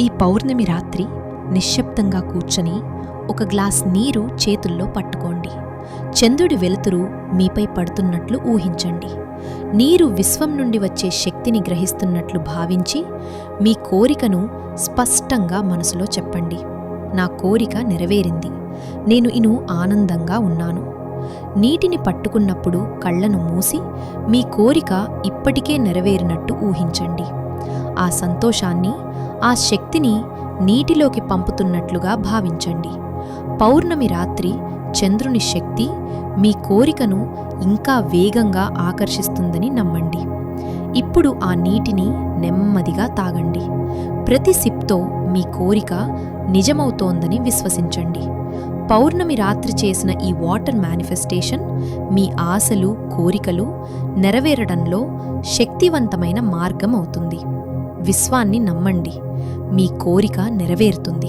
ఈ పౌర్ణమి రాత్రి నిశ్శబ్దంగా కూర్చొని ఒక గ్లాస్ నీరు చేతుల్లో పట్టుకోండి. చంద్రుడి వెలుతురు మీపై పడుతున్నట్లు ఊహించండి. నీరు విశ్వం నుండి వచ్చే శక్తిని గ్రహిస్తున్నట్లు భావించి మీ కోరికను స్పష్టంగా మనసులో చెప్పండి. నా కోరిక నెరవేరింది. నేను ఇను ఆనందంగా ఉన్నాను. నీటిని పట్టుకున్నప్పుడు కళ్ళను మూసి మీ కోరిక ఇప్పటికే నెరవేరినట్టు ఊహించండి. ఆ సంతోషాన్ని ఆ శక్తిని నీటిలోకి పంపుతున్నట్లుగా భావించండి. పౌర్ణమి రాత్రి చంద్రుని శక్తి మీ కోరికను ఇంకా వేగంగా ఆకర్షిస్తుందని నమ్మండి. ఇప్పుడు ఆ నీటిని నెమ్మదిగా తాగండి. ప్రతి సిప్తో మీ కోరిక నిజమవుతోందని విశ్వసించండి. పౌర్ణమి రాత్రి చేసిన ఈ వాటర్ మేనిఫెస్టేషన్ మీ ఆశలు కోరికలు నెరవేరడంలో శక్తివంతమైన మార్గం అవుతుంది విశ్వాన్ని నమ్మండి. మీ కోరిక నెరవేరుతుంది.